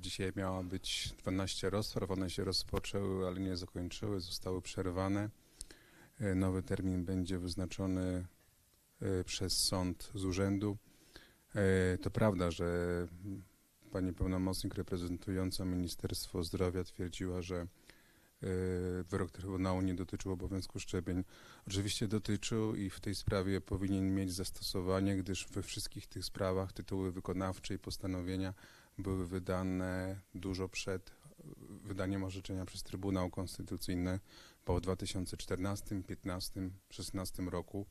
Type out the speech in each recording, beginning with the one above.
dzisiaj miała być 12 rozpraw, one się rozpoczęły, ale nie zakończyły, zostały przerwane. E, Nowy termin będzie wyznaczony e, przez sąd z urzędu. E, To prawda, że pani pełnomocnik reprezentująca Ministerstwo Zdrowia twierdziła, że wyrok Trybunału nie dotyczył obowiązku szczepień. Oczywiście dotyczył i w tej sprawie powinien mieć zastosowanie, gdyż we wszystkich tych sprawach tytuły wykonawcze i postanowienia były wydane dużo przed e, wydaniem orzeczenia przez Trybunał Konstytucyjny, bo w 2014, 2015, 2016 roku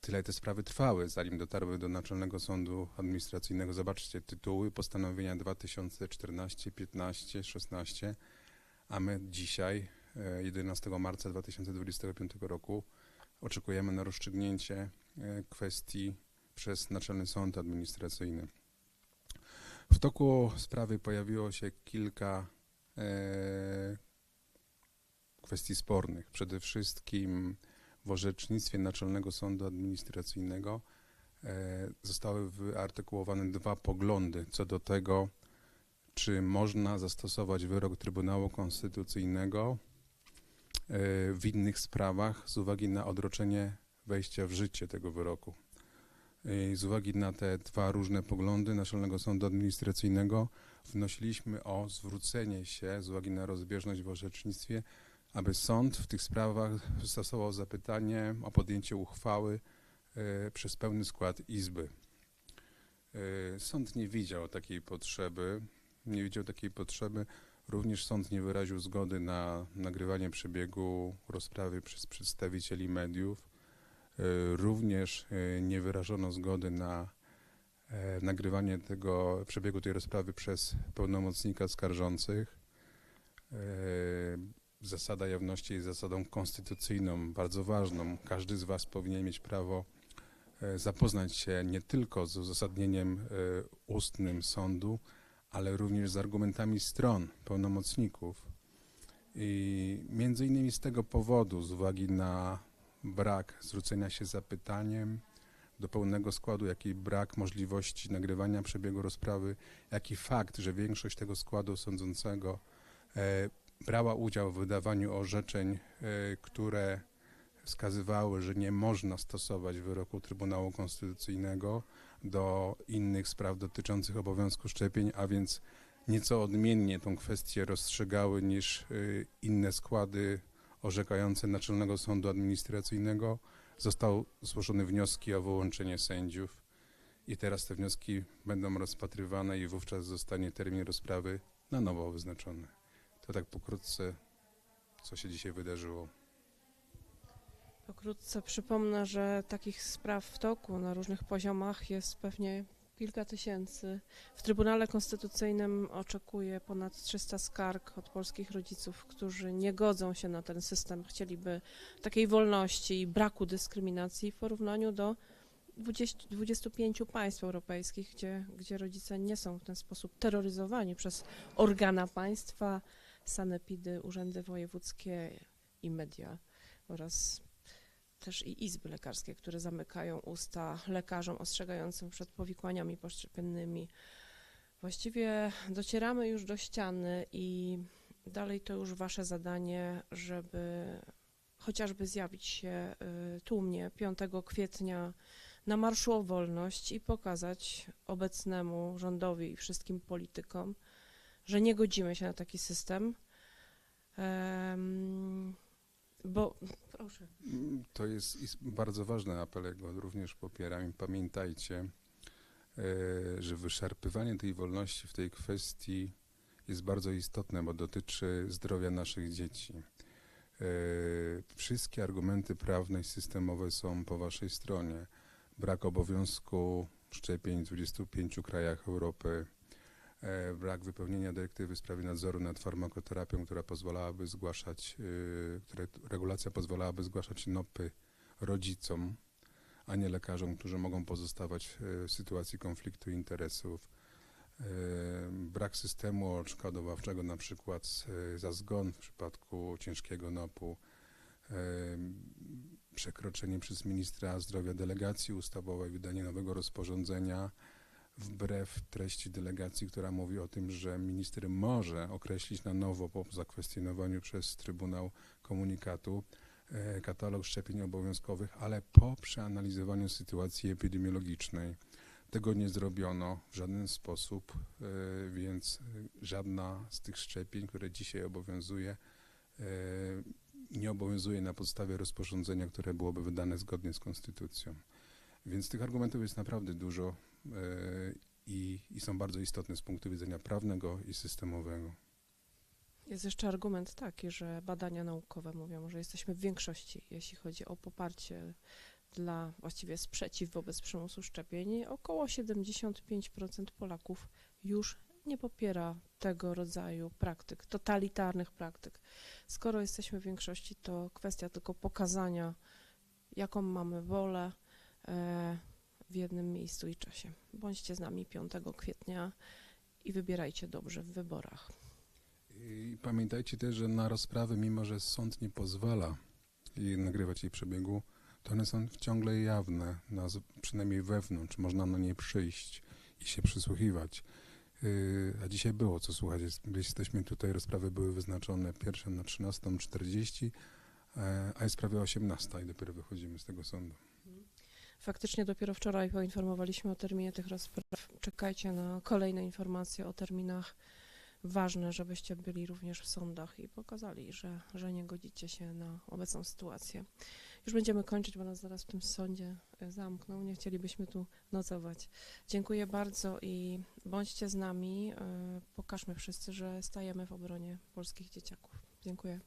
tyle te sprawy trwały, zanim dotarły do Naczelnego Sądu Administracyjnego. Zobaczcie, tytuły, postanowienia 2014, 15, 16, a my dzisiaj, e, 11 marca 2025 roku, oczekujemy na rozstrzygnięcie e, kwestii przez Naczelny Sąd Administracyjny. W toku sprawy pojawiło się kilka e, kwestii spornych. Przede wszystkim w orzecznictwie Naczelnego Sądu Administracyjnego e, zostały wyartykułowane dwa poglądy co do tego, czy można zastosować wyrok Trybunału Konstytucyjnego e, w innych sprawach z uwagi na odroczenie wejścia w życie tego wyroku. I Z uwagi na te dwa różne poglądy Naczelnego Sądu Administracyjnego wnosiliśmy o zwrócenie się z uwagi na rozbieżność w orzecznictwie, aby sąd w tych sprawach stosował zapytanie o podjęcie uchwały e, przez pełny skład Izby. E, Sąd nie widział takiej potrzeby, nie widział takiej potrzeby. Również sąd nie wyraził zgody na nagrywanie przebiegu rozprawy przez przedstawicieli mediów. E, Również e, nie wyrażono zgody na e, nagrywanie tego przebiegu tej rozprawy przez pełnomocnika skarżących. Zasada jawności jest zasadą konstytucyjną, bardzo ważną. Każdy z Was powinien mieć prawo zapoznać się nie tylko z uzasadnieniem ustnym sądu, ale również z argumentami stron, pełnomocników. I między innymi z tego powodu, z uwagi na brak zwrócenia się zapytaniem do pełnego składu, jak i brak możliwości nagrywania przebiegu rozprawy, jak i fakt, że większość tego składu sądzącego e, brała udział w wydawaniu orzeczeń, e, które wskazywały, że nie można stosować wyroku Trybunału Konstytucyjnego do innych spraw dotyczących obowiązku szczepień, a więc nieco odmiennie tą kwestię rozstrzygały niż e, inne składy orzekające Naczelnego Sądu Administracyjnego. Zostały złożone wnioski o wyłączenie sędziów i teraz te wnioski będą rozpatrywane i wówczas zostanie termin rozprawy na nowo wyznaczony. To tak pokrótce, co się dzisiaj wydarzyło. Pokrótce przypomnę, że takich spraw w toku na różnych poziomach jest pewnie kilka tysięcy. W Trybunale Konstytucyjnym oczekuje ponad 300 skarg od polskich rodziców, którzy nie godzą się na ten system, chcieliby takiej wolności i braku dyskryminacji w porównaniu do 20, 25 państw europejskich, gdzie, gdzie rodzice nie są w ten sposób terroryzowani przez organa państwa, sanepidy, urzędy wojewódzkie i media oraz też i izby lekarskie, które zamykają usta lekarzom ostrzegającym przed powikłaniami poszczepiennymi. Właściwie docieramy już do ściany i dalej to już wasze zadanie, żeby chociażby zjawić się y, tłumnie 5 kwietnia na Marszu o Wolność i pokazać obecnemu rządowi i wszystkim politykom, że nie godzimy się na taki system. Em, bo proszę. To jest bardzo ważny apel, go również popieram i pamiętajcie, e, że wyszarpywanie tej wolności w tej kwestii jest bardzo istotne, bo dotyczy zdrowia naszych dzieci. E, Wszystkie argumenty prawne i systemowe są po waszej stronie. Brak obowiązku szczepień w 25 krajach Europy, brak wypełnienia dyrektywy w sprawie nadzoru nad farmakoterapią, która pozwalałaby zgłaszać, e, która regulacja pozwalałaby zgłaszać NOPy rodzicom, a nie lekarzom, którzy mogą pozostawać e, w sytuacji konfliktu interesów. E, Brak systemu odszkodowawczego, na przykład e, za zgon w przypadku ciężkiego NOP-u. E, Przekroczenie przez ministra zdrowia delegacji ustawowej, wydanie nowego rozporządzenia wbrew treści delegacji, która mówi o tym, że minister może określić na nowo po zakwestionowaniu przez Trybunał Komunikatu e, katalog szczepień obowiązkowych, ale po przeanalizowaniu sytuacji epidemiologicznej. Tego nie zrobiono w żaden sposób, e, więc e, żadna z tych szczepień, które dzisiaj obowiązuje, nie obowiązuje na podstawie rozporządzenia, które byłoby wydane zgodnie z konstytucją. Więc tych argumentów jest naprawdę dużo i, i są bardzo istotne z punktu widzenia prawnego i systemowego. Jest jeszcze argument taki, że badania naukowe mówią, że jesteśmy w większości, jeśli chodzi o poparcie dla, właściwie sprzeciw wobec przymusu szczepień. Około 75% Polaków już nie popiera tego rodzaju praktyk, totalitarnych praktyk. Skoro jesteśmy w większości, to kwestia tylko pokazania, jaką mamy wolę e, w jednym miejscu i czasie. Bądźcie z nami 5 kwietnia i wybierajcie dobrze w wyborach. I pamiętajcie też, że na rozprawy, mimo że sąd nie pozwala jej nagrywać jej przebiegu, to one są ciągle jawne, na, przynajmniej wewnątrz. Można na nie przyjść i się przysłuchiwać. Yy, a dzisiaj było co słuchać. Jest, jesteśmy tutaj, rozprawy były wyznaczone pierwsze na 13.40, e, a jest prawie 18 i dopiero wychodzimy z tego sądu. Faktycznie dopiero wczoraj poinformowaliśmy o terminie tych rozpraw. Czekajcie na kolejne informacje o terminach. Ważne, żebyście byli również w sądach i pokazali, że, że nie godzicie się na obecną sytuację. Już będziemy kończyć, bo nas zaraz w tym sądzie e, zamkną. Nie chcielibyśmy tu nocować. Dziękuję bardzo i bądźcie z nami. e, Pokażmy wszyscy, że stajemy w obronie polskich dzieciaków. Dziękuję.